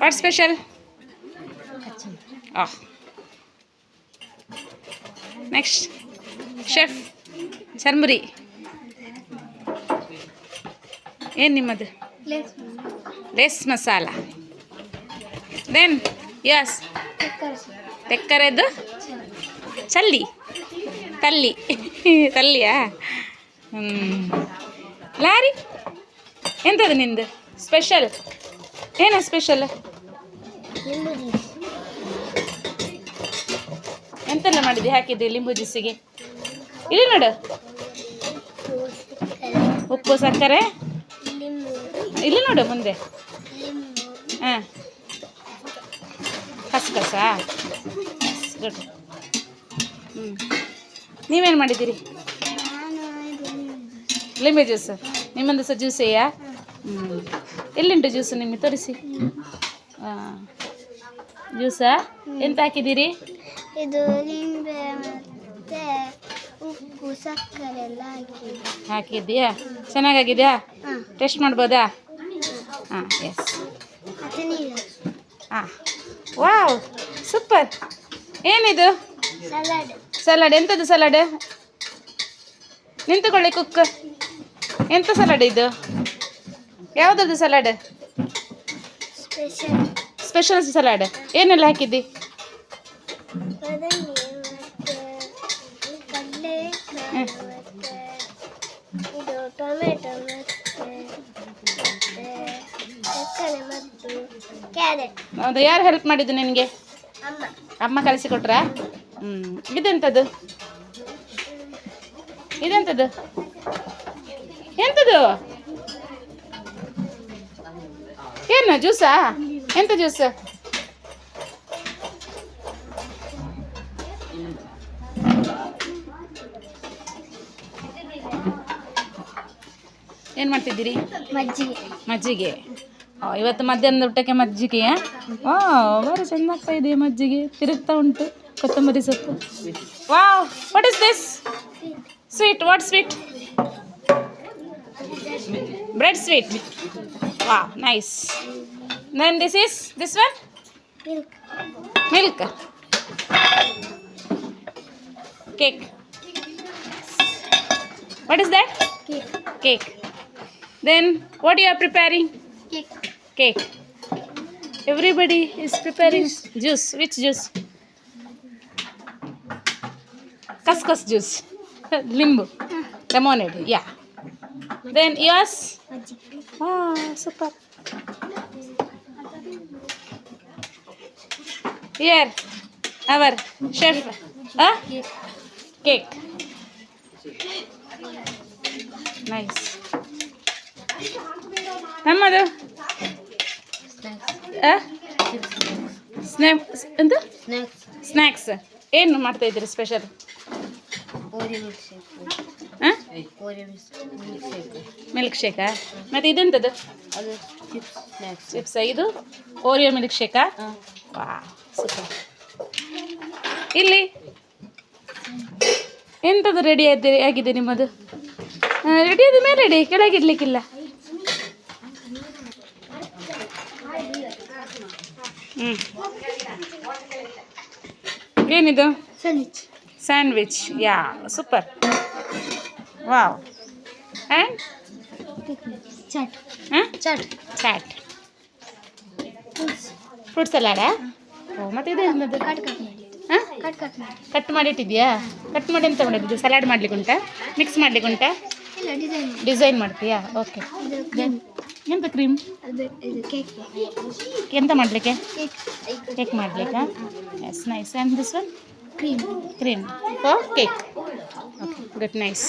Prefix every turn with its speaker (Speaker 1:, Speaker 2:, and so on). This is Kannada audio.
Speaker 1: What special ah next chef churmuri ಏನು ನಿಮ್ಮದು? ಲೆಸ್ ಮಸಾಲ ದೆನ್ ಯಸ್ ತೆಕ್ಕರೆದು? ಚಲ್ಲಿ. ತಲ್ಲಿ. ತಲ್ಲಿಯಾ? ಹ್ಞೂ ಲಾರಿ? ಎಂಥದ್ದು ನಿಂದು? ಸ್ಪೆಷಲ್ ಏನು ಸ್ಪೆಷಲ್ ಎಂತೆಲ್ಲ ಮಾಡಿದ್ದೆ? ಹಾಕಿದ್ದೆ ಲಿಂಬು ಜ್ಯೂಸಿಗೆ? ಇಲ್ಲಿ ನೋಡು. ಉಪ್ಪು, ಸಕ್ಕರೆ. ಇಲ್ಲಿ ನೋಡು ಮುಂದೆ. ಹಾಂ. ಕಸಕಸ. ಗುಡ್ ಹ್ಞೂ ನೀವೇನು ಮಾಡಿದ್ದೀರಿ? ಲಿಂಬೆ ಜ್ಯೂಸ್. ನಿಮ್ಮದು ಸಹ ಜ್ಯೂಸೇಯಾ? ಹ್ಞೂ ಎಲ್ಲಿಂಟು ಜ್ಯೂಸು ನಿಮಗೆ ತೋರಿಸಿ? ಹಾಂ. ಜ್ಯೂಸಾ? ಎಂತ ಹಾಕಿದ್ದೀರಿ
Speaker 2: ಇದು ಲಿಂಬೆ ಮತ್ತೆ ಉಪ್ಪು ಸಕ್ಕರೆ ಎಲ್ಲ ಹಾಕಿ
Speaker 1: ಹಾಕಿದ್ದೀಯಾ? ಚೆನ್ನಾಗಾಗಿದೆಯಾ? ಟೇಸ್ಟ್ ಮಾಡ್ಬೋದಾ? ಹಾಂ ಎಸ್
Speaker 2: ಮತ್ತೆ ನೀರು.
Speaker 1: ಹಾಂ. Wow super. ಏನಿದು?
Speaker 2: ಸಲಾಡ್.
Speaker 1: ಸಲಾಡ್. ಎಂಥದ್ದು ಸಲಾಡ್? ನಿಂತುಕೊಳ್ಳಿ ಕುಕ್. ಎಂಥ ಸಲಾಡ್ ಇದು? ಯಾವುದದು ಸಲಾಡ್?
Speaker 2: ಸ್ಪೆಷಲ್.
Speaker 1: ಸ್ಪೆಷಲ್ ಸಲಾಡ್ ಏನೆಲ್ಲ ಹಾಕಿದ್ದಿ?
Speaker 2: Tomato carrot.
Speaker 1: ಹೌದಾ ಯಾರು ಹೆಲ್ಪ್ ಮಾಡಿದ್ದು ನಿನಗೆ?
Speaker 2: ಅಮ್ಮ.
Speaker 1: ಕಳಿಸಿಕೊಟ್ರಾ? ಹ್ಞೂ ಇದೆಂತದ್ದು? ಇದೆಂಥದ್ದು ಎಂಥದ್ದು ಏನು ಜ್ಯೂಸಾ? ಎಂಥ ಜ್ಯೂಸ್ ಏನು ಮಾಡ್ತಿದ್ದೀರಿ?
Speaker 2: ಮಜ್ಜಿಗೆ.
Speaker 1: ಮಜ್ಜಿಗೆ. ಆ, ಇವತ್ತು ಮಧ್ಯಾಹ್ನದ ಊಟಕ್ಕೆ ಮಜ್ಜಿಗೆ ವಾ ಬಾರಿ ಚೆನ್ನಾಗ್ತಾ ಇದೆ ಮಜ್ಜಿಗೆ. ತಿರುಗ್ತಾ ಉಂಟು ಕೊತ್ತಂಬರಿ ಸೊಪ್ಪು. Wow what is this sweet what sweet bread sweet ವಾ nice Then this is this one?
Speaker 2: Milk.
Speaker 1: Milk. Cake. What is that?
Speaker 2: Cake.
Speaker 1: Cake. Then what you are preparing?
Speaker 2: Cake.
Speaker 1: Cake. Everybody is preparing juice. juice. Which juice? Cuscus juice. Limbo. Ah. Lemonade. Yeah. Then yours? Ah, super. Here, our chef cake nice ನಮ್ಮದು ಸ್ನ್ಯಾಕ್ಸ್ ಎಂತ?
Speaker 2: ಸ್ನ್ಯಾಕ್ಸ್
Speaker 1: ಏನು ಮಾಡ್ತಾ ಇದ್ದೀರಿ ಸ್ಪೆಷಲ್
Speaker 2: ಮಿಲ್ಕ್ ಶೇಕ್
Speaker 1: ಮತ್ತು ಇದೆಂಥದ್ದು
Speaker 2: ಅದು ಚಿಪ್ಸ್
Speaker 1: ಇದು ಓರಿಯೋ ಮಿಲ್ಕ್ ಶೇಕಾ
Speaker 2: ಹಾಂ.
Speaker 1: ವಾ ಸೂಪರ್ ಇಲ್ಲಿ? ಎಂಥದ್ದು ರೆಡಿ ಆಗಿದೆ ಆಗಿದೆ ನಿಮ್ಮದು? ರೆಡಿ ಆದ ಮೇಲೆ ರೆಡಿ ಕೆಳಗಿಡ್ಲಿಕ್ಕಿಲ್ಲ. ಹ್ಞೂ ಏನಿದು?
Speaker 2: Sandwich
Speaker 1: sandwich yeah super wow and
Speaker 2: chaat
Speaker 1: ಹಾಂ
Speaker 2: ಚಾಟ್
Speaker 1: ಚಾಟ್ ಫ್ರೂಟ್ ಸಲಾಡಾ ಓ ಮತ್ತೆ ಇದು
Speaker 2: ಕಟ್
Speaker 1: ಮಾಡಿಟ್ಟಿದ್ಯಾ? ಕಟ್ ಮಾಡಿ ಎಂತ ಮಾಡಿದ್ದು ಸಲಾಡ್ ಮಾಡ್ಲಿಕ್ಕೆ ಉಂಟಾ? ಮಿಕ್ಸ್ ಮಾಡ್ಲಿಕ್ಕೆ ಉಂಟಾ?
Speaker 2: ಡಿಸೈನ್
Speaker 1: ಮಾಡ್ತೀಯಾ? ಓಕೆ ಎಂತ ಕ್ರೀಮ್ ಎಂತ ಮಾಡಲಿಕ್ಕೆ?
Speaker 2: Cake
Speaker 1: cake ಮಾಡಲಿಕ್ಕಾ? Yes nice and this one
Speaker 2: cream
Speaker 1: cream for cake okay good nice